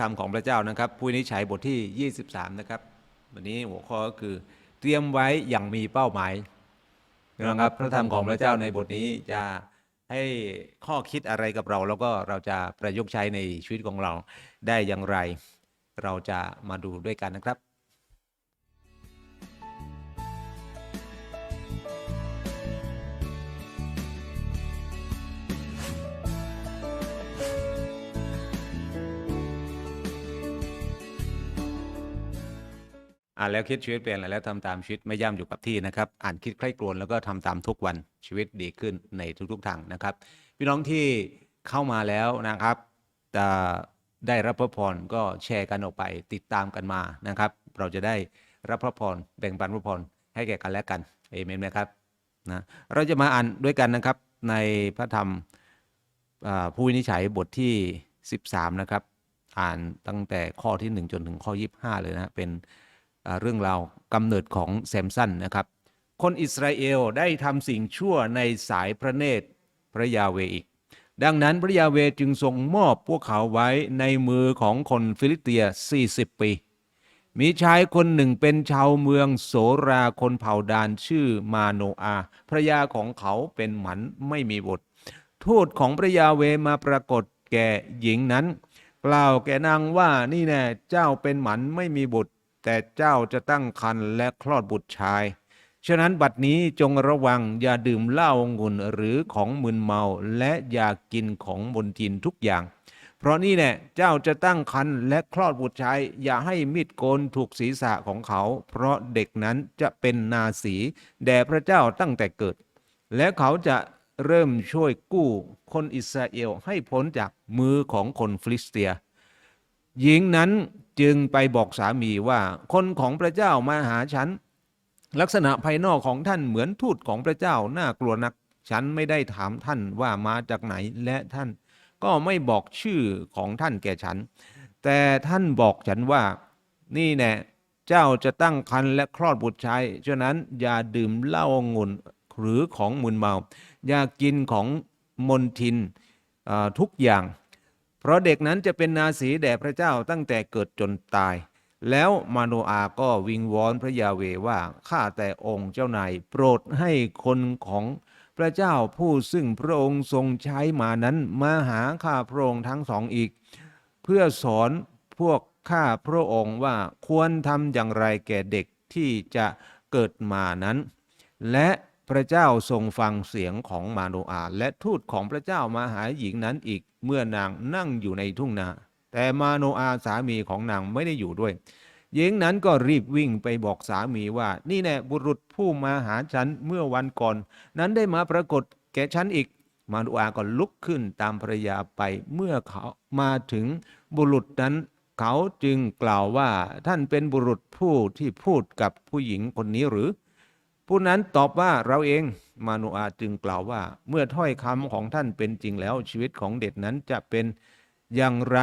ธรรมของพระเจ้านะครับผู้นิจฉัยบทที่ 23 นะครับ วันนี้หัวข้อก็คือเตรียมไว้อย่างมีเป้าหมายนะครับ พระธรรมของพระเจ้าในบทนี้จะให้ข้อคิดอะไรกับเรา แล้วก็เราจะประยุกต์ใช้ในชีวิตของเราได้อย่างไร เราจะมาดูด้วยกันนะครับ อ่านแล้วคิดชีวิตเปลี่ยนแล้วทำตามชีวิตไม่ย่ำอยู่กับที่นะครับ อ่านคิดใคร่ครวญแล้วก็ทำตามทุกวันชีวิตดีขึ้นในทุกๆทางนะครับ พี่น้องที่เข้ามาแล้วนะครับจะได้รับพระพรก็แชร์กันออกไปติดตามกันมานะครับ เราจะได้รับพระพรแบ่งปันพระพรให้แก่กันและกันเอเมนไหมครับนะเราจะมาอ่านด้วยกันนะครับในพระธรรมผู้วินิจฉัยบทที่ 13 นะครับ อ่านตั้งแต่ข้อที่ 1 จนถึงข้อ 25 เลยนะเป็น เรื่องราวกำเนิดของแซมสันนะครับ คนอิสราเอลได้ทำสิ่งชั่วในสายพระเนตรพระยาเวอีก ดังนั้นพระยาเวจึงทรงมอบพวกเขาไว้ในมือของคนฟิลิเตีย 40 ปี มีชายคนหนึ่งเป็นชาวเมืองโสราคนเผ่าดานชื่อมาโนอาภระยาของเขาเป็นหมันไม่มีบุตรทูตของพระยาเวมาปรากฏแก่หญิงนั้น กล่าวแก่นางว่านี่แน่เจ้าเป็นหมันไม่มีบุตร แต่เจ้าจะตั้งครรภ์และคลอดบุตรชาย ฉะนั้นบัดนี้จงระวังอย่าดื่มเหล้าองุ่นหรือของมึนเมาและอย่ากินของบนทินทุกอย่าง เพราะนี่แน่เจ้าจะตั้งครรภ์และคลอดบุตรชาย อย่าให้มีดโกนถูกศีรษะของเขา เพราะเด็กนั้นจะเป็นนาสีแด่พระเจ้าตั้งแต่เกิด และเขาจะเริ่มช่วยกู้คนอิสราเอลให้พ้นจากมือของคนฟิลิสเตีย หญิงนั้น จึงไปบอกสามีว่า คนของพระเจ้ามาหาฉัน ลักษณะภายนอกของท่านเหมือนทูตของพระเจ้าน่ากลัวนัก ฉันไม่ได้ถามท่านว่ามาจากไหนและท่าน ก็ไม่บอกชื่อของท่านแก่ฉัน แต่ท่านบอกฉันว่า นี่แน่เจ้าจะตั้งครรภ์และคลอดบุตรชายฉะนั้นอย่าดื่มเหล้าองุ่นหรือของมึนเมา อย่ากินของมนทินทุกอย่าง ราะเด็กนั้นจะเป็นนาสีแด่พระเจ้าตั้งแต่เกิดจนตาย แล้วมาโนอาก็วิงวอนพระยาเวว่าข้าแต่องค์เจ้านายโปรดให้คนของพระเจ้าผู้ซึ่งพระองค์ทรงใช้มานั้นมาหาข้าพระองค์ทั้งสองอีก เพื่อสอนพวกข้าพระองค์ว่าควรทำอย่างไรแก่เด็กที่จะเกิดมานั้น และพระเจ้าทรงฟังเสียงของมาโนอา และทูตของพระเจ้ามาหาหญิงนั้นอีก เมื่อนางนั่งอยู่ในทุ่งนา แต่มาโนอาสามีของนางไม่ได้อยู่ด้วยหญิงนั้นก็รีบวิ่งไปบอกสามีว่า นี่แน่บุรุษผู้มาหาฉันเมื่อวันก่อน นั้นได้มาปรากฏแก่ฉันอีก มาโนอาก็ลุกขึ้นตามภรรยาไปเมื่อเขามาถึงบุรุษนั้นเขาจึงกล่าวว่าท่านเป็นบุรุษผู้ที่พูดกับผู้หญิงคนนี้หรือ ผู้นั้นตอบว่าเราเองมาโนอาจึงกล่าวว่า เมื่อถ้อยคำของท่านเป็นจริงแล้วชีวิตของเด็กนั้นจะเป็นอย่างไร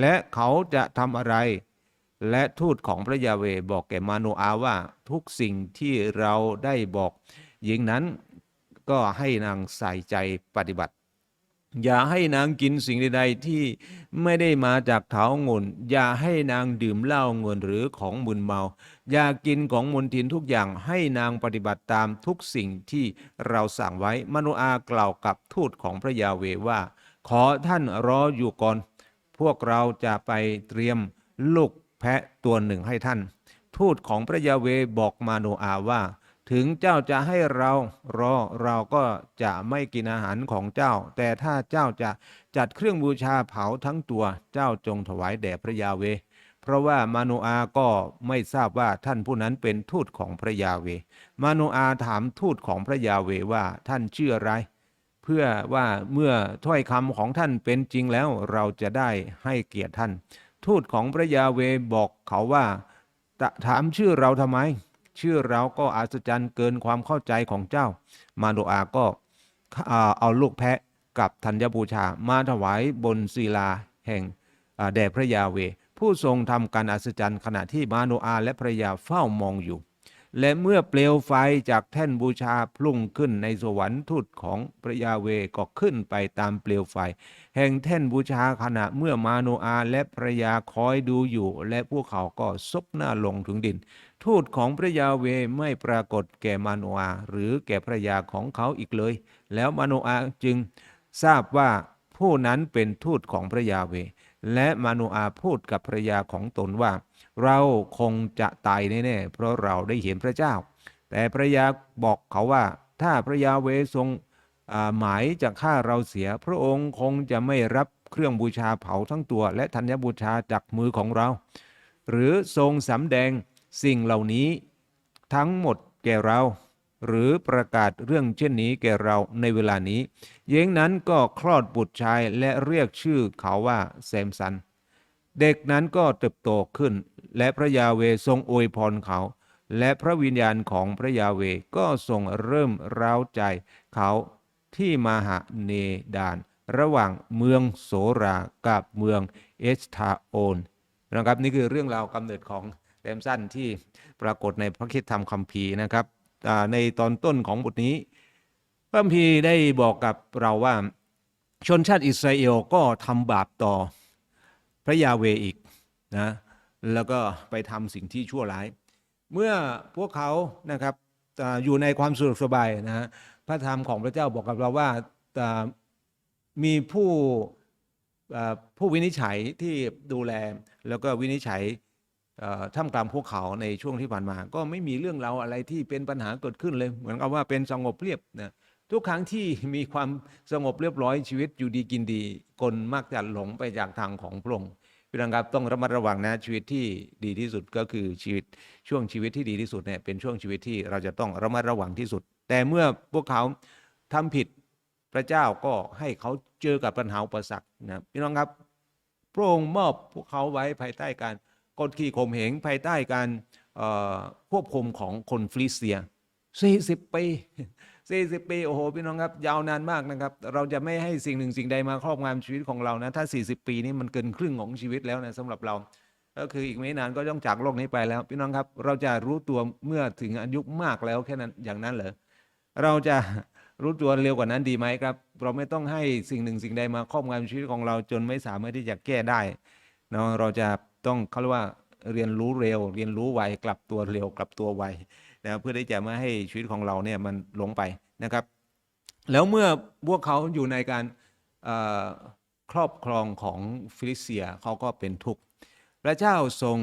และเขาจะทำอะไร และทูตของพระยาเวบอกแก่มาโนอาว่าทุกสิ่งที่เราได้บอกหญิงนั้นก็ให้นางใส่ใจปฏิบัติ อย่าให้นางกินสิ่งใดๆที่ไม่ได้มาจากเถาองุ่นอย่าให้นางดื่มเหล้าองุ่นหรือของมึนเมา อย่ากินของมนทินทุกอย่างให้นางปฏิบัติตามทุกสิ่งที่เราสั่งไว้มโนอากล่าวกับทูตของพระยาเวว่า ขอท่านรออยู่ก่อน พวกเราจะไปเตรียมลูกแพะตัวหนึ่งให้ท่าน ทูตของพระยาเวบอกมาโนอาว่า ถึงเจ้าจะให้เรารอเราก็จะไม่กินอาหารของเจ้า แต่ถ้าเจ้าจะจัดเครื่องบูชาเผาทั้งตัวเจ้าจงถวายแด่พระยาเว เพราะว่ามาโนอาก็ไม่ทราบว่าท่านผู้นั้นเป็นทูตของพระยาเว มาโนอาถามทูตของพระยาเวว่าท่านชื่ออะไร เพื่อว่าเมื่อถ้อยคำของท่านเป็นจริงแล้วเราจะได้ให้เกียรติท่าน ทูตของพระยาเวบอกเขาว่าถามชื่อเราทำไม ชื่อเราก็อัศจรรย์เกินความเข้าใจของเจ้า มาโนอาก็เอาลูกแพะกับธัญบูชา มาถวายบนศิลาแห่งแด่พระยาเว ผู้ทรงทำการอัศจรรย์ขณะที่มาโนอาและภรรยาเฝ้ามองอยู่ และเมื่อเปลวไฟจากแท่นบูชาพุ่งขึ้นในสวรรค์ทูตของพระยาเวก็ขึ้นไปตามเปลวไฟ แห่งแท่นบูชาขณะเมื่อมาโนอาและภรรยาคอยดูอยู่ และพวกเขาก็ซบหน้าลงถึงดิน ทูตของพระยาเวไม่ปรากฏแก่มาโนอาหรือแก่ภรรยาของเขาอีกเลย แล้วมาโนอาจึงทราบว่าผู้นั้นเป็นทูตของพระยาเว และมาโนอาพูดกับภรรยาของตนว่า เราคงจะตายแน่ๆเพราะเราได้เห็นพระเจ้า แต่ภรรยาบอกเขาว่า ถ้าพระยาเวทรงหมายจะฆ่าเราเสีย พระองค์คงจะไม่รับเครื่องบูชาเผาทั้งตัว และธัญบูชาจากมือของเรา หรือทรงสำแดง สิ่งเหล่านี้ทั้งหมดแก่เรา หรือประกาศเรื่องเช่นนี้แก่เราในเวลานี้เย้งนั้นก็คลอดบุตรชายและเรียกชื่อเขาว่าแซมสัน เด็กนั้นก็เติบโตขึ้น และพระยาเวทรงอวยพรเขาและพระวิญญาณของพระยาเวก็ทรงเริ่มร้าวใจเขาที่มาหาเนดาน ระหว่างเมืองโสรากับเมืองเอสทาโอนนะครับนี่คือเรื่องราวกำเนิดของ แรมสั้นที่ปรากฏในพระคิดธรรมคัมภีร์นะครับในตอนต้นของบทนี้พระคัมภีร์ได้บอกกับเราว่าชนชาติอิสราเอลก็ทำบาปต่อพระยาเวอีกนะแล้วก็ไปทำสิ่งที่ชั่วร้าย เมื่อพวกเขานะครับอยู่ในความสะดวกสบายนะพระธรรมของพระเจ้าบอกกับเราว่ามีผู้ผู้วินิจฉัยที่ดูแลแล้วก็วินิจฉัย ท่ามกลางพวกเขาในช่วงที่ผ่านมา ก็ไม่มีเรื่องราวอะไรที่เป็นปัญหาเกิดขึ้นเลย เหมือนกับว่าเป็นสงบเรียบนะทุกครั้งที่มีความสงบเรียบร้อยชีวิตอยู่ดีกินดี คนมักจะหลงไปจากทางของพระองค์พี่น้องครับต้องระมัดระวังนะชีวิตที่ดีที่สุดก็คือชีวิตช่วงชีวิตที่ดีที่สุดเนี่ยเป็นช่วงชีวิตที่เราจะต้องระมัดระวังที่สุด แต่เมื่อพวกเขาทำผิดพระเจ้าก็ให้เขาเจอกับปัญหาอุปสรรคนะพี่น้องครับพระองค์มอบพวกเขาไว้ภายใต้การ กดขี่ข่มเหงภายใต้การควบคุมของคนฟริเซีย 40 ปี 40 ปี โอ้โห พี่น้องครับ ยาวนานมากนะครับ เราจะไม่ให้สิ่งหนึ่งสิ่งใดมาครอบงำชีวิตของเรานะ ถ้า 40 ปีนี้มันเกินครึ่งของชีวิตแล้วนะสำหรับเรา ก็คืออีกไม่นานก็ต้องจากโลกนี้ไปแล้ว พี่น้องครับ เราจะรู้ตัวเมื่อถึงอายุมากแล้วแค่นั้น อย่างนั้นเหรอ เราจะรู้ตัวเร็วกว่านั้นดีไหมครับ เราไม่ต้องให้สิ่งหนึ่งสิ่งใดมาครอบงำชีวิตของเราจนไม่สามารถที่จะแก้ได้เนาะเราจะ ต้องเขาเรียกว่าเรียนรู้เร็ว เรียนรู้ไวกลับตัวเร็วกลับตัวไวนะเพื่อที่จะไม่ให้ชีวิตของเราเนี่ยมันหลงไปนะครับ แล้วเมื่อพวกเขาอยู่ในการครอบครองของฟิลิสเซียเขาก็เป็นทุกข์พระเจ้าทรง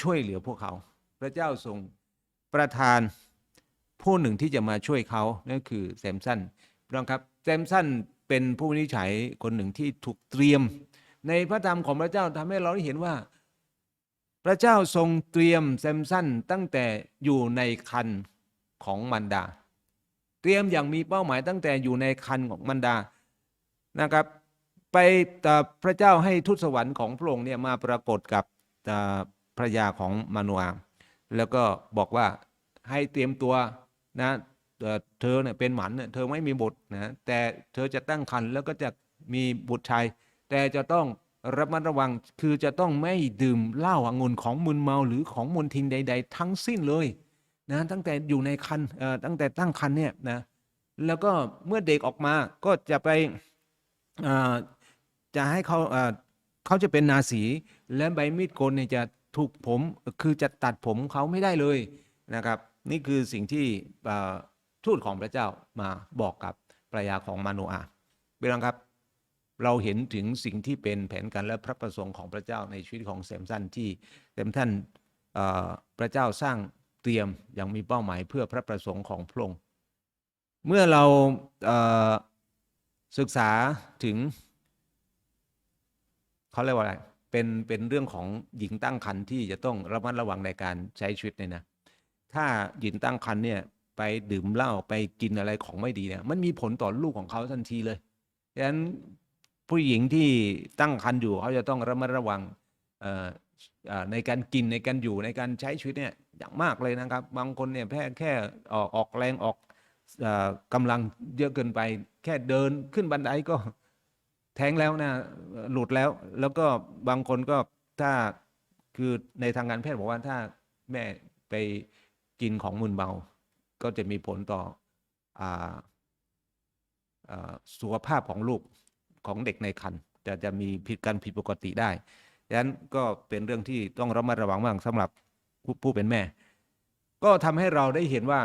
ช่วยเหลือพวกเขา พระเจ้าทรงประทานผู้หนึ่งที่จะมาช่วยเขานั่นคือแซมสันพี่น้องครับแซมสันเป็นผู้วินิจฉัยคนหนึ่งที่ถูกเตรียม ในพระธรรมของพระเจ้าทำให้เราได้เห็นว่า พระเจ้าทรงเตรียมแซมสันตั้งแต่อยู่ในคันของมันดา เตรียมอย่างมีเป้าหมายตั้งแต่อยู่ในคันของมันดานะครับ ไปแต่พระเจ้าให้ทูตสวรรค์ของพระองค์เนี่ยมาปรากฏกับภรรยาของมาโนอาแล้วก็บอกว่าให้เตรียมตัวนะเธอเนี่ยเป็นหมันเนี่ยเธอไม่มีบุตรนะแต่เธอจะตั้งครรภ์แล้วก็จะมีบุตรชาย แต่จะต้องระมัดระวังคือจะต้องไม่ดื่มเหล้าองุ่นของมึนเมาหรือของมนทินใด ๆ ทั้งสิ้นเลยนะตั้งแต่อยู่ในคันตั้งแต่ตั้งคันเนี่ยนะแล้วก็เมื่อเด็กออกมาก็จะไปจะให้เขาเขาจะเป็นนาสีและใบมีดโกนเนี่ยจะถูกผมคือจะตัดผมเขาไม่ได้เลยนะครับ นี่คือสิ่งที่ทูตของพระเจ้ามาบอกกับภรรยาของมาโนอาเบลังครับ เราเห็นถึงสิ่งที่เป็นแผนการและพระประสงค์ของพระเจ้าในชีวิตของแซมสันที่แซมสันพระเจ้าสร้างเตรียมอย่างมีเป้าหมายเพื่อพระประสงค์ของพระองค์เมื่อเราเศึกษาถึงเขาเรียกว่าอะไรเป็นเป็นเรื่องของหญิงตั้งครรภ์ที่จะต้องระมัดระวังในการใช้ชีวิตเนี่ยนะถ้าหญิงตั้งครรภ์เนี่ยไปดื่มเหล้าไปกินอะไรของไม่ดีเนี่ยมันมีผลต่อลูกของเขาทันทีเลยดังนั้น ผู้หญิงที่ตั้งครรภ์อยู่เขาจะต้องระมัดระวังในการกินในการอยู่ในการใช้ชีวิตเนี่ยอย่างมากเลยนะครับ บางคนเนี่ยแค่แค่ออกแรงออกเอ่อกำลังเยอะเกินไป แค่เดินขึ้นบันไดก็แท้งแล้วนะหลุดแล้ว แล้วก็บางคนก็ถ้าคือในทางการแพทย์บอกว่าถ้าแม่ไปกินของมึนเมา ก็จะมีผลต่อออสุขภาพของลูก ของเด็กในครรภ์จะจะมีผิดการผิดปกติได้ดังนั้นก็เป็นเรื่องที่ต้องระมัดระวังมากสำหรับผู้ผู้เป็นแม่ ก็ทำให้เราได้เห็นว่า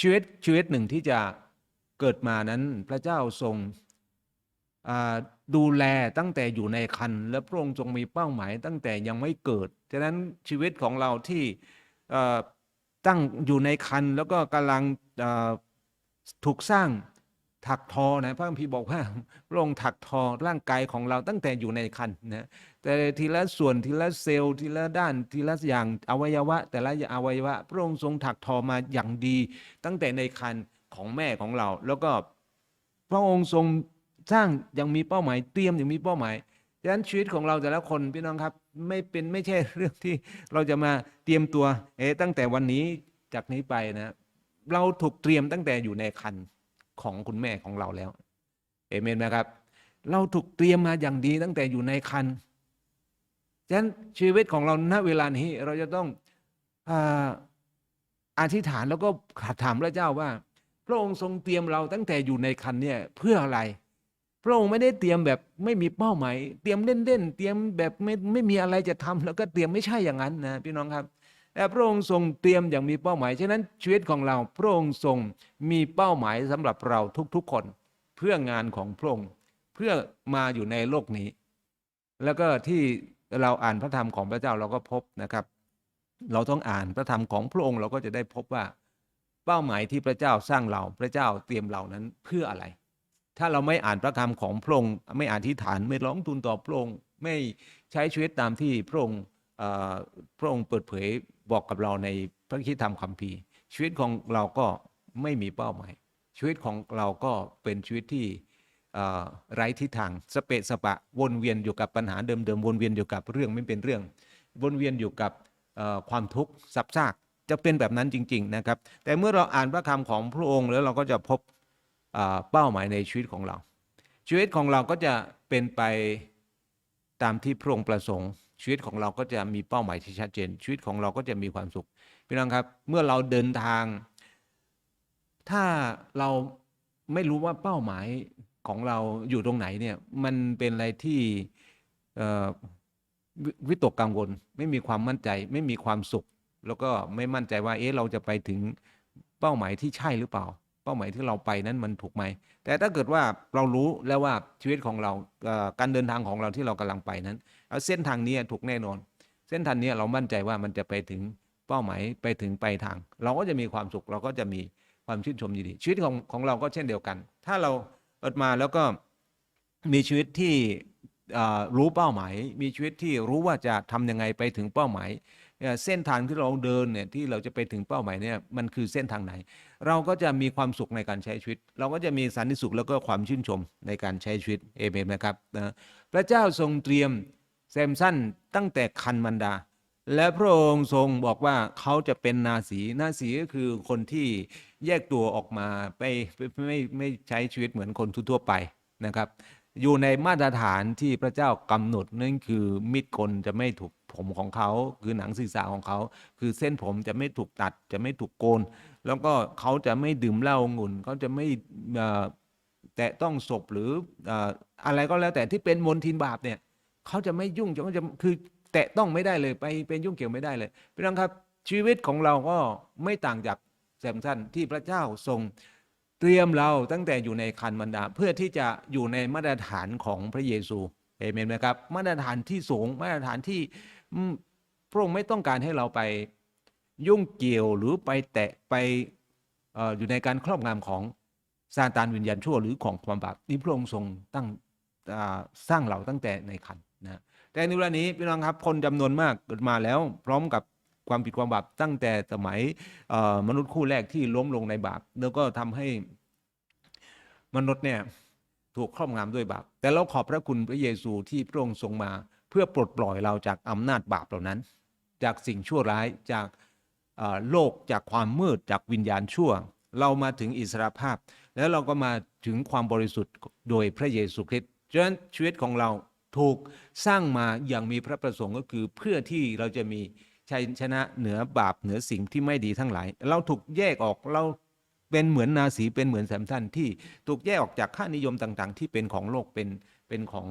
ชีวิตชีวิตหนึ่งที่จะเกิดมานั้นพระเจ้าทรงดูแลตั้งแต่อยู่ในครรภ์และพระองค์ทรงมีเป้าหมายตั้งแต่ยังไม่เกิด ฉะนั้นชีวิตของเราที่ตั้งอยู่ในครรภ์แล้วก็กำลังถูกสร้าง ถักทอนะพระคัมภีร์บอกว่าพระองค์ถักทอร่างกายของเราตั้งแต่อยู่ในครรภ์นะแต่ทีละส่วนทีละเซลล์ทีละด้านทีละอย่างอวัยวะ แต่ละอวัยวะ พระองค์ทรงถักทอมาอย่างดี ตั้งแต่ในครรภ์ของแม่ของเรา แล้วก็พระองค์ทรงสร้างอย่างมีเป้าหมายเตรียมอย่างมีเป้าหมายดังนั้นชีวิตของเราแต่ละคนพี่น้องครับไม่เป็นไม่ใช่เรื่องที่เราจะมาเตรียมตัวเอ๊ะตั้งแต่วันนี้จากนี้ไปนะเราถูกเตรียมตั้งแต่อยู่ในครรภ์ ของคุณแม่ของเราแล้ว เอเมนไหมครับ เราถูกเตรียมมาอย่างดีตั้งแต่อยู่ในครรภ์ฉะนั้นชีวิตของเราณเวลานี้เราจะต้องอาธิษฐานแล้วก็ถามพระเจ้าว่า พระองค์ทรงเตรียมเราตั้งแต่อยู่ในครรภ์เนี่ยเพื่ออะไร พระองค์ไม่ได้เตรียมแบบไม่มีเป้าหมาย เตรียมเล่นๆเตรียมแบบไม่ไม่มีอะไรจะทำแล้วก็เตรียมไม่ใช่อย่างนั้นนะพี่น้องครับ แต่พระองค์ทรงเตรียมอย่างมีเป้าหมาย ฉะนั้นชีวิตของเราพระองค์ทรงมีเป้าหมายสำหรับเราทุกๆคนเพื่องานของพระองค์เพื่อมาอยู่ในโลกนี้ แล้วก็ที่เราอ่านพระธรรมของพระเจ้าเราก็พบนะครับ เราต้องอ่านพระธรรมของพระองค์เราก็จะได้พบว่าเป้าหมายที่พระเจ้าสร้างเราพระเจ้าเตรียมเรานั้นเพื่ออะไร ถ้าเราไม่อ่านพระธรรมของพระองค์ไม่อ่านที่ฐานไม่ร้องทูลต่อพระองค์ไม่ใช้ชีวิตตามที่พระองค์ พระองค์เปิดเผยบอกกับเราในพระคิดธรรมคัมภีร์ ชีวิตของเราก็ไม่มีเป้าหมาย ชีวิตของเราก็เป็นชีวิตที่ไร้ทิศทางสเปะสปะวนเวียนอยู่กับปัญหาเดิมๆวนเวียนอยู่กับเรื่องไม่เป็นเรื่อง วนเวียนอยู่กับความทุกข์ซับซากจะเป็นแบบนั้นจริง ๆนะครับ แต่เมื่อเราอ่านพระคำของพระองค์แล้วเราก็จะพบเป้าหมายในชีวิตของเรา ชีวิตของเราก็จะเป็นไปตามที่พระองค์ประสงค์ ชีวิตของเราก็จะมีเป้าหมายที่ชัดเจน ชีวิตของเราก็จะมีความสุขพี่น้องครับ เมื่อเราเดินทาง ถ้าเราไม่รู้ว่าเป้าหมายของเราอยู่ตรงไหนเนี่ย มันเป็นอะไรที่วิตกกังวล ไม่มีความมั่นใจ ไม่มีความสุข แล้วก็ไม่มั่นใจว่าเอ๊ะเราจะไปถึงเป้าหมายที่ใช่หรือเปล่า เป้าหมายที่เราไปนั้นมันถูกไหม แต่ถ้าเกิดว่าเรารู้แล้วว่าชีวิตของเราการเดินทางของเราที่เรากำลังไปนั้น เอาเส้นทางนี้ถูกแน่นอน เส้นทางนี้เรามั่นใจว่ามันจะไปถึงเป้าหมายไปถึงปลายทาง เราก็จะมีความสุขเราก็จะมีความชื่นชมยินดี ชีวิตของของเราก็เช่นเดียวกัน ถ้าเราเกิดมาแล้วก็มีชีวิตที่รู้เป้าหมาย มีชีวิตที่รู้ว่าจะทำยังไงไปถึงเป้าหมาย เส้นทางที่เราเดินเนี่ยที่เราจะไปถึงเป้าหมายเนี่ยมันคือเส้นทางไหน เราก็จะมีความสุขในการใช้ชีวิต เราก็จะมีสันติสุขแล้วก็ความชื่นชมในการใช้ชีวิตเอเมนนะครับนะพระเจ้าทรงเตรียม แซมสันตั้งแต่คันมันดา และพระองค์ทรงบอกว่าเขาจะเป็นนาสีนาสีก็คือคนที่แยกตัวออกมาไปไม่ไม่ไม่ใช้ชีวิตเหมือนคนทั่วไปนะครับ อยู่ในมาตรฐานที่พระเจ้ากำหนดนั่นคือมิดกลจะไม่ถูกผมของเขา คือหนังศีรษะของเขา คือเส้นผมจะไม่ถูกตัดจะไม่ถูกโกน แล้วก็เขาจะไม่ดื่มเหล้างุ่นเขาจะไม่แตะต้องศพหรืออะไรก็แล้วแต่ที่เป็นมลทินบาปเนี่ย เขาจะไม่ยุ่งเขาจะคือแตะต้องไม่ได้เลยไปเป็นยุ่งเกี่ยวไม่ได้เลยพี่น้องครับชีวิตของเราก็ไม่ต่างจากแซมสันที่พระเจ้าทรงเตรียมเราตั้งแต่อยู่ในคันมันดา เพื่อที่จะอยู่ในมาตรฐานของพระเยซูเอเมนไหมครับ มาตรฐานที่สูงมาตรฐานที่พระองค์ไม่ต้องการให้เราไปยุ่งเกี่ยวหรือไปแตะไปออยู่ในการครอบงำของซาตานวิญญาณชั่วหรือของความบาปนี่พระองค์ทรงตั้งสร้างเราตั้งแต่ในคัน นะแต่ในเวลานี้พี่น้องครับคนจำนวนมากเกิดมาแล้ว พร้อมกับความผิดความบาปตั้งแต่สมัยมนุษย์คู่แรกที่ล้มลงในบาปแล้วก็ทำให้มนุษย์เนี่ยถูกครอบงำด้วยบาป แต่เราขอบพระคุณพระเยซูที่พระองค์ทรงมา เพื่อปลดปล่อยเราจากอำนาจบาปเหล่านั้น จากสิ่งชั่วร้ายจากโลกจากความมืดจากวิญญาณชั่ว เรามาถึงอิสรภาพ แล้วเราก็มาถึงความบริสุทธิ์โดยพระเยซูคริสต์ฉะนั้นชีวิตของเรา ถูกสร้างมาอย่างมีพระประสงค์ก็คือเพื่อที่เราจะมีชัยชนะเหนือบาปเหนือสิ่งที่ไม่ดีทั้งหลาย เราถูกแยกออกเราเป็นเหมือนนาสีเป็นเหมือนแซมสันที่ถูกแยกออกจากค่านิยมต่างๆ ที่เป็นของโลกเป็นเป็นของ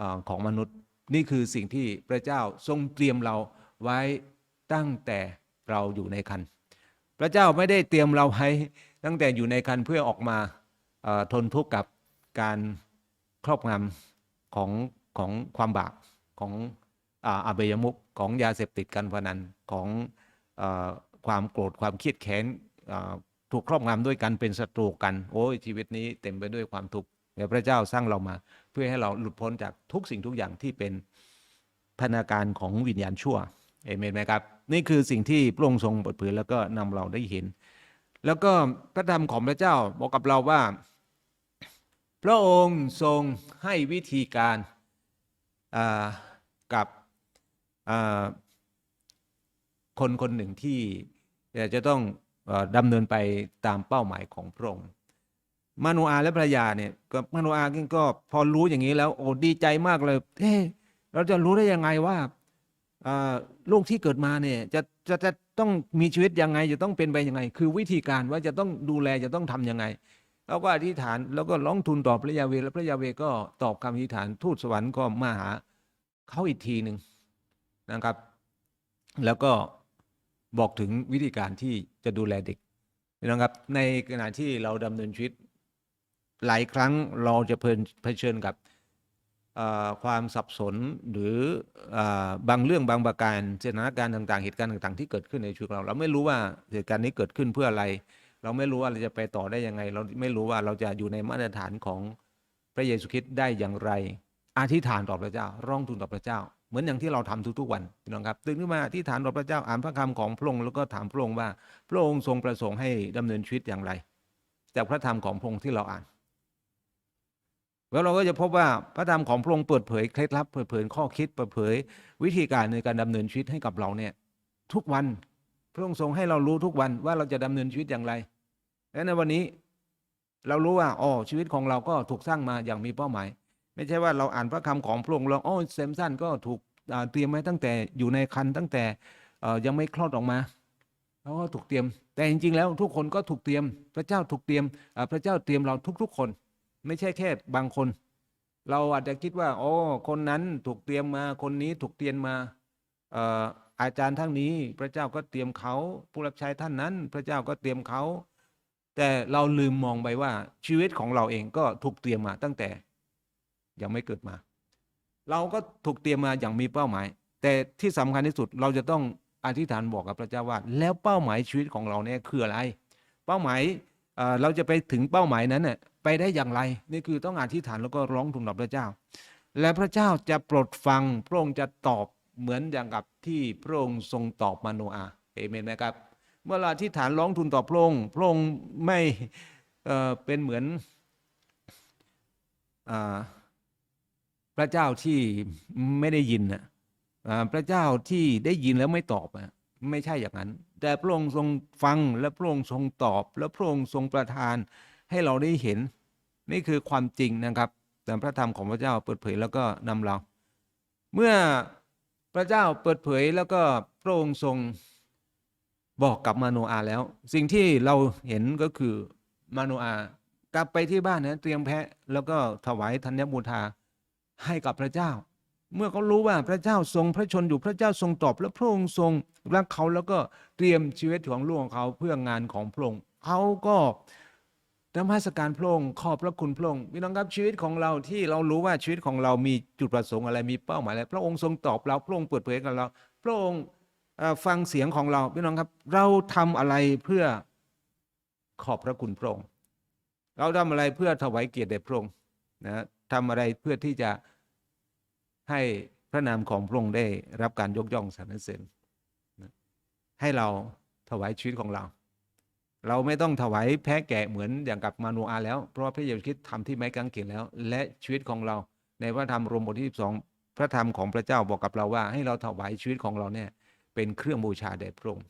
อของมนุษย์ นี่คือสิ่งที่พระเจ้าทรงเตรียมเราไว้ตั้งแต่เราอยู่ในคันพระเจ้าไม่ได้เตรียมเราไว้ตั้งแต่อยู่ในคันเพื่อออกมาทนทุกข์กับการครอบงำของ ของความบาปของอาอาบยมุขของยาเสพติดการพนันของอความโกรธความเครียดแค้นถูกครอบงำด้วยกันเป็นศัตรูกัน โอ้ยชีวิตนี้เต็มไปด้วยความทุกข์แต่พระเจ้าสร้างเรามา เพื่อให้เราหลุดพ้นจากทุกสิ่งทุกอย่างที่เป็นพันธนาการของวิญญาณชั่วเอเมนไหมครับ นี่คือสิ่งที่พระองค์ทรงเปิดเผยแล้วก็นำเราได้เห็น แล้วก็พระธรรมของพระเจ้าบอกกับเราว่า พระองค์ทรงให้วิธีการ กับคนคนหนึ่งที่จะต้องอดำเนินไปตามเป้าหมายของพระองค์มาโนอาและภรรยาเนี่ยก็มาโนอาก็พอรู้อย่างนี้แล้วโอ้ดีใจมากเลยเฮ้เราจะรู้ได้ยังไงว่าลูกที่เกิดมาเนี่ยจะจะจะต้องมีชีวิตยังไง จะต้องเป็นไปยังไง คือวิธีการว่าจะต้องดูแลจะต้องทำยังไง เราก็อธิษฐานแล้วก็ร้องทูลต่อพระยาเวและพระยาเวก็ตอบคำอธิษฐานทูตสวรรค์ก็มาหาเขาอีกทีหนึ่งนะครับ แล้วก็บอกถึงวิธีการที่จะดูแลเด็กนะครับ ในขณะที่เราดำเนินชีวิต หลายครั้งเราจะเพลินเผชิญกับความสับสนหรือเออบางเรื่องบางประการสถานการณ์ต่างๆ เหตุการณ์ต่างๆ ที่เกิดขึ้นในชีวิตเรา เราไม่รู้ว่าเหตุการณ์นี้เกิดขึ้นเพื่ออะไร เราไม่รู้ว่าเราจะไปต่อได้ยังไง เราไม่รู้ว่าเราจะอยู่ในมาตรฐานของพระเยซูคริสต์ได้อย่างไรอธิษฐานต่อพระเจ้า ร้องทูลต่อพระเจ้า เหมือนอย่างที่เราทำทุกๆวันพี่น้องครับตื่นขึ้นมาอธิษฐานต่อพระเจ้าอ่านพระคำของพระองค์แล้วก็ถามพระองค์ว่า พระองค์ทรงประสงค์ให้ดำเนินชีวิตอย่างไร จากพระธรรมของพระองค์ที่เราอ่าน แล้วเราก็จะพบว่าพระธรรมของพระองค์เปิดเผยเคล็ดลับเปิดเผยข้อคิดเปิดเผย วิธีการในการดำเนินชีวิตให้กับเราเนี่ยทุกวันพระองค์ทรงให้เรารู้ทุกวันว่าเราจะดำเนินชีวิตอย่างไร และในวันนี้เรารู้ว่าอ๋อชีวิตของเราก็ถูกสร้างมาอย่างมีเป้าหมาย ไม่ใช่ว่าเราอ่านพระคำของพระองค์เราอ๋อเซมสันก็ถูกเตรียมไว้ตั้งแต่อยู่ในคันตั้งแต่ยังไม่คลอดออกมาเราก็ถูกเตรียม แต่จริงๆแล้วทุกคนก็ถูกเตรียม พระเจ้าถูกเตรียมพระเจ้าเตรียมเราทุก ๆ คน ไม่ใช่แค่บางคน เราอาจจะคิดว่าโอ้คนนั้นถูกเตรียมมาคนนี้ถูกเตรียมมาเอ่ออาจารย์ท่านนี้ พระเจ้าก็เตรียมเขาผู้รับใช้ท่านนั้น พระเจ้าก็เตรียมเขา แต่เราลืมมองไปว่าชีวิตของเราเองก็ถูกเตรียมมาตั้งแต่ยังไม่เกิดมา เราก็ถูกเตรียมมาอย่างมีเป้าหมาย แต่ที่สำคัญที่สุดเราจะต้องอธิษฐานบอกกับพระเจ้าว่า แล้วเป้าหมายชีวิตของเราเนี่ยคืออะไร เป้าหมายเเราจะไปถึงเป้าหมายนั้นเน่ยไปได้อย่างไร นี่คือต้องอธิษฐานแล้วก็ร้องทูลต่อพระเจ้า และพระเจ้าจะโปรดฟังพระองค์จะตอบเหมือนอย่างกับที่พระองค์ทรงตอบมาโนอาเอเมนไหมครับ เมื่อเราอธิษฐานร้องทูลต่อพระองค์พระองค์ไม่เออเป็นเหมือนอพระเจ้าที่ไม่ได้ยินนะพระเจ้าที่ได้ยินแล้วไม่ตอบอะไม่ใช่อย่างนั้น แต่พระองค์ทรงฟังและพระองค์ทรงตอบ และพระองค์ทรงประทานให้เราได้เห็น นี่คือความจริงนะครับแต่พระธรรมของพระเจ้าเปิดเผยแล้วก็นำเรา เมื่อพระเจ้าเปิดเผยแล้วก็พระองค์ทรง บอกกับมาโนอาแล้ว สิ่งที่เราเห็นก็คือมาโนอากลับไปที่บ้านนะเตรียมแพะ แล้วก็ถวายธัญบูชาให้กับพระเจ้า เมื่อเขารู้ว่าพระเจ้าทรงพระชนอยู่พระเจ้าทรงตอบและพระองค์ทรงรักเขาแล้วก็เตรียมชีวิตของลูกของเขาเพื่องานของพระองค์เขาก็นมัสการพระองค์ขอบพระคุณพระองค์พี่น้องครับชีวิตของเราที่เรารู้ว่าชีวิตของเรามีจุดประสงค์อะไรมีเป้าหมายอะไรพระองค์ทรงตอบเราพระองค์เปิดเผยกับเรา พระองค์ ฟังเสียงของเราพี่น้องครับ เราทำอะไรเพื่อขอบพระคุณพระองค์เราทำอะไรเพื่อถวายเกียรติแด่พระองค์นะทำอะไรเพื่อที่จะให้พระนามของพระองค์ได้รับการยกย่องสรรเสริญให้เราถวายชีวิตของเรา เราไม่ต้องถวายแพะแกะเหมือนอย่างกับมาโนอาแล้ว เพราะว่าพระเยซูคริสต์ทำที่ไม้กางเขนแล้ว และชีวิตของเรา ในพระธรรมโรมบทที่ 12 พระธรรมของพระเจ้าบอกกับเราว่า ให้เราถวายชีวิตของเราเนี่ย เป็นเครื่องบูชาแด่พระองค์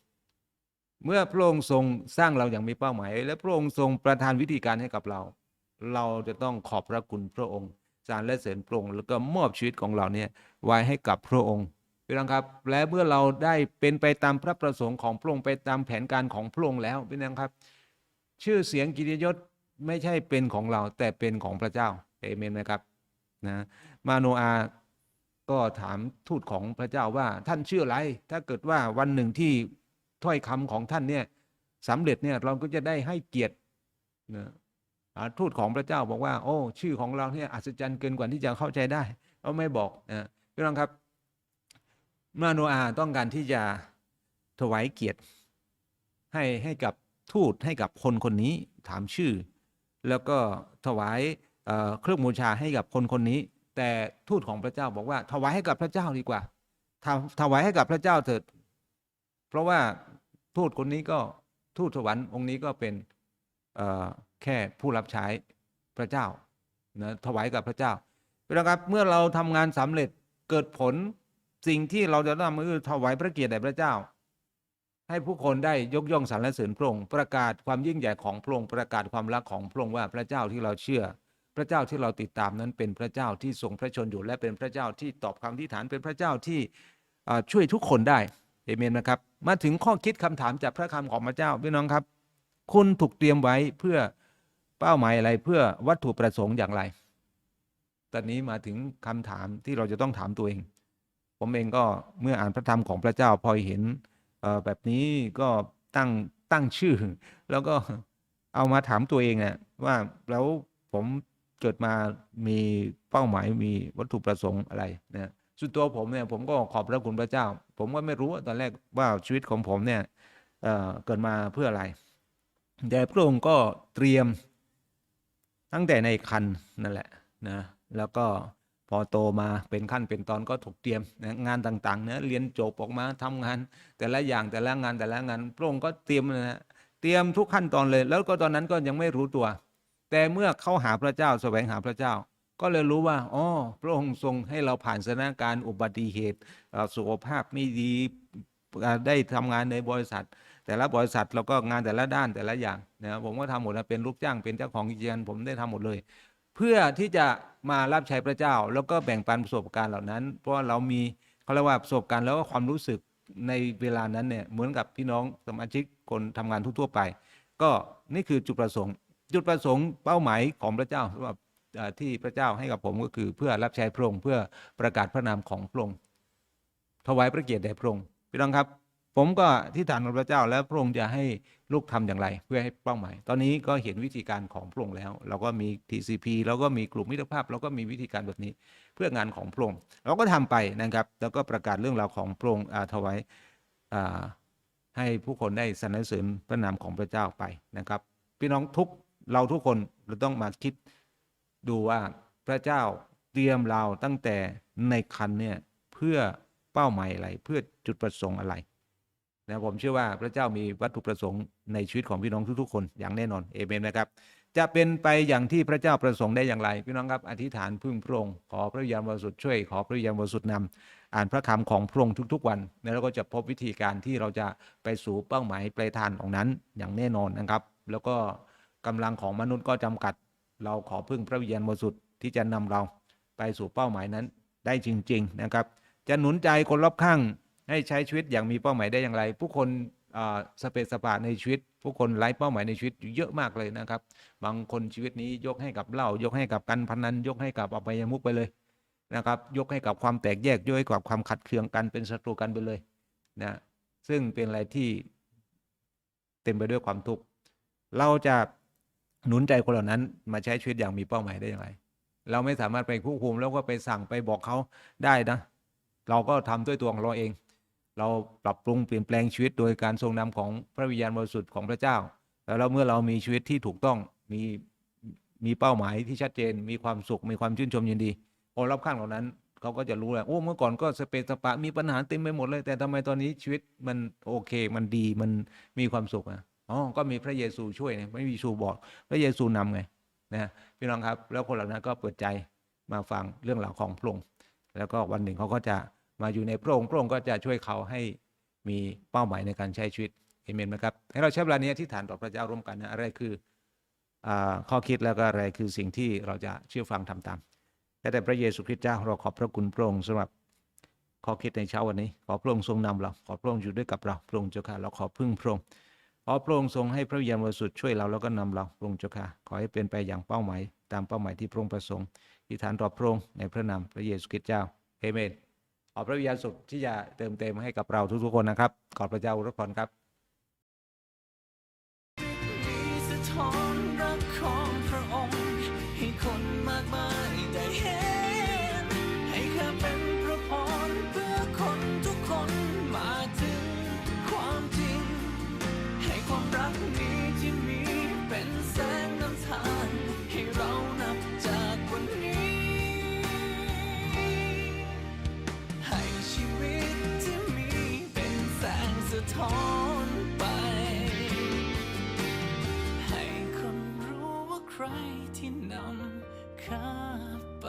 เมื่อพระองค์ทรงสร้างเราอย่างมีเป้าหมาย และพระองค์ทรงประทานวิธีการให้กับเรา เราจะต้องขอบพระคุณพระองค์สารและเสริญพระองค์แล้วก็มอบชีวิตของเราเนี่ยไว้ให้กับพระองค์พี่น้องครับ และเมื่อเราได้เป็นไปตามพระประสงค์ของพระองค์ไปตามแผนการของพระองค์แล้วพี่น้องครับ ชื่อเสียงกิติยศไม่ใช่เป็นของเราแต่เป็นของพระเจ้าเอเมนไหมครับนะมาโนอา ก็ถามทูตของพระเจ้าว่าท่านชื่ออะไร ถ้าเกิดว่าวันหนึ่งที่ถ้อยคำของท่านเนี่ยสำเร็จเนี่ยเราก็จะได้ให้เกียรตินะอ่าทูตของพระเจ้าบอกว่า โอ้ ชื่อของเราเนี่ยอัศจรรย์เกินกว่าที่จะเข้าใจได้เขาไม่บอกนะพี่น้องครับมาโนอาต้องการที่จะถวายเกียรติ ให้ให้กับทูตให้กับคนคนนี้ถามชื่อ แล้วก็ถวายเอ่อเครื่องบูชาให้กับคนคนนี้ แต่ทูตของพระเจ้าบอกว่าถวายให้กับพระเจ้าดีกว่าถาถวายให้กับพระเจ้าเถิด เพราะว่าทูตคนนี้ก็ทูตสวรรค์องค์นี้ก็เป็นแค่ผู้รับใช้พระเจ้านะถวายกับพระเจ้าพี่น้องครับเมื่อเราทำงานสำเร็จเกิดผลสิ่งที่เราจะทำก็คือถวายพระเกียรติแด่พระเจ้า ให้ผู้คนได้ยกย่องสรรเสริญพระองค์ประกาศความยิ่งใหญ่ของพระองค์ประกาศความรักของพระองค์ว่าพระเจ้าที่เราเชื่อ พระเจ้าที่เราติดตามนั้นเป็นพระเจ้าที่ทรงพระชนอยู่ และเป็นพระเจ้าที่ตอบคำที่ฐานเป็นพระเจ้าที่ช่วยทุกคนได้เอเมนนะครับมาถึงข้อคิดคำถามจากพระคำของพระเจ้าพี่น้องครับ คุณถูกเตรียมไว้เพื่อเป้าหมายอะไรเพื่อวัตถุประสงค์อย่างไร ตอนนี้มาถึงคำถามที่เราจะต้องถามตัวเอง ผมเองก็เมื่ออ่านพระธรรมของพระเจ้าพอเห็นแบบนี้ก็ตั้งตั้งชื่อ แล้วก็เอามาถามตัวเองนะว่าแล้วผม เกิดมามีเป้าหมายมีวัตถุประสงค์อะไรนะส่วนตัวผมเนี่ยผมก็ขอบพระคุณพระเจ้า ผมก็ไม่รู้ตอนแรกว่าชีวิตของผมเนี่ยเเกิดมาเพื่ออะไร แต่พระองค์ก็เตรียมตั้งแต่ในคันนั่นแหละนะแล้วก็พอโตมาเป็นขั้นเป็นตอนก็ถูกเตรียมนะงานต่างๆเนะเรียนจบออกมาทำงาน แต่ละอย่างแต่ละงานแต่ละงานพระองค์ก็เตรียมนะเตรียมทุกขั้นตอนเลย แล้วก็ตอนนั้นก็ยังไม่รู้ตัว แต่เมื่อเข้าหาพระเจ้าแสวงหาพระเจ้า ก็เลยรู้ว่าอ๋อพระองค์ทรงให้เราผ่านสถานการณ์อุบัติเหตุสุขภาพไม่ดีได้ทำงานในบริษัท แต่ละบริษัทเราก็งานแต่ละด้านแต่ละอย่างนะครับผมก็ทำหมดนะเป็นลูกจ้างเป็นเจ้าของกิจการผมได้ทำหมดเลย เพื่อที่จะมารับใช้พระเจ้า แล้วก็แบ่งปันประสบการณ์เหล่านั้น เพราะเรามีเขาเรียกว่าประสบการณ์แล้วก็ความรู้สึกในเวลานั้นเนี่ยเหมือนกับพี่น้องสมาชิกคนทำงานทั่วๆไป ก็นี่คือจุดประสงค์ จุดประสงค์เป้าหมายของพระเจ้าสำหรับที่พระเจ้าให้กับผมก็คือ เพื่อรับใช้พระองค์เพื่อประกาศพระนามของพระองค์ถวายพระเกียรติแด่พระองค์พี่น้องครับ ผมก็ที่ฐานของพระเจ้าแล้วพระองค์จะให้ลูกทำอย่างไร เพื่อให้เป้าหมาย ตอนนี้ก็เห็นวิธีการของพระองค์แล้ว เราก็มี TCP เราก็มีกลุ่มมิตรภาพ เราก็มีวิธีการแบบนี้เพื่องานของพระองค์เราก็ทำไปนะครับ แล้วก็ประกาศเรื่องราวของพระองค์ถวายให้ผู้คนได้สรรเสริญพระนามของพระเจ้าไปนะครับ พี่น้องทุก เราทุกคนเราต้องมาคิดดูว่าพระเจ้าเตรียมเราตั้งแต่ในคันเนี่ยเพื่อเป้าหมายอะไรเพื่อจุดประสงค์อะไรนะผมเชื่อว่าพระเจ้ามีวัตถุประสงค์ในชีวิตของพี่น้องทุกๆคนอย่างแน่นอนเอเมนนะครับ จะเป็นไปอย่างที่พระเจ้าประสงค์ได้อย่างไรพี่น้องครับอธิษฐานพึ่งพระองค์ขอพระวิญญาณบริสุทธิ์ช่วย ขอพระวิญญาณบริสุทธิ์นำอ่านพระคำของพระองค์ทุก ๆ วันแล้วเราก็จะพบวิธีการที่เราจะไปสู่เป้าหมายปลายทางของนั้นอย่างแน่นอนนะครับ แล้วก็ กำลังของมนุษย์ก็จำกัด เราขอพึ่งพระวิญญาณบริสุทธิ์ที่จะนำเราไปสู่เป้าหมายนั้นได้จริง ๆนะครับ จะหนุนใจคนรอบข้างให้ใช้ชีวิตอย่างมีเป้าหมายได้อย่างไร ผู้คนสเปซสปาในชีวิต ผู้คนไร้เป้าหมายในชีวิตเยอะมากเลยนะครับ บางคนชีวิตนี้ยกให้กับเหล้ายกให้กับการพนัน ยกให้กับอบายมุกไปเลยนะครับยกให้กับความแตกแยกยกให้กับความขัดเคืองกันเป็นศัตรูกันไปเลยนะซึ่งเป็นอะไรที่เต็มไปด้วยความทุกข์เราจะ หนุนใจคนเหล่านั้นมาใช้ชีวิตอย่างมีเป้าหมายได้อย่างไร เราไม่สามารถไปควบคุมแล้วก็ไปสั่งไปบอกเขาได้นะ เราก็ทำด้วยตัวของเราเอง เราปรับปรุงเปลี่ยนแปลงชีวิตโดยการทรงนำของพระวิญญาณบริสุทธิ์ของพระเจ้า แล้วเมื่อเรามีชีวิตที่ถูกต้องมีมีเป้าหมายที่ชัดเจน มีความสุข มีความชื่นชมยินดีคนรอบข้างเหล่านั้นเขาก็จะรู้แหละโอ้เมื่อก่อนก็สเปซสปะมีปัญหาเต็มไปหมดเลย แต่ทำไมตอนนี้ชีวิตมันโอเค มันดีมันมีความสุขอะ อ๋อก็มีพระเยซูช่วยไงพระเยซูบอก พระเยซูนำไงนะพี่น้องครับ แล้วคนเหล่านั้นก็เปิดใจมาฟังเรื่องราวของพระองค์แล้วก็วันหนึ่งเขาก็จะมาอยู่ในพระองค์พระองค์ก็จะช่วยเขาให้มีเป้าหมายในการใช้ชีวิตเอเมนไหมครับให้เราใช้เวลานี้ที่ฐานต่อพระเจ้าร่วมกันนะอะไรคืออข้อคิดแล้วก็อะไรคือสิ่งที่เราจะเชื่อฟังทำตามแต่แต่พระเยซูคริสต์เจ้าเราขอบพระคุณพระองค์สำหรับข้อคิดในเช้าวันนี้ ขอพระองค์ทรงนำเรา ขอพระองค์อยู่ด้วยกับเรา พระองค์เจ้าค่ะ เราขอพึ่งพระองค์ ขอพระองค์ทรงให้พระวิญญาณบริสุทธิ์ช่วยเราแล้วก็นำเราพระองค์เจ้าค่ะขอให้เป็นไปอย่างเป้าหมายตามเป้าหมายที่พระองค์ประสงค์ที่ฐานต่อพระองค์ในพระนามพระเยซูคริสต์เจ้าเอเมนขอพระวิญญาณสุขที่จะเติมเต็มให้กับเราทุกๆคนนะครับขอพระเจ้าอวยพรครับ สะท้อนไป ให้คนรู้ว่าใครที่นำข้าไป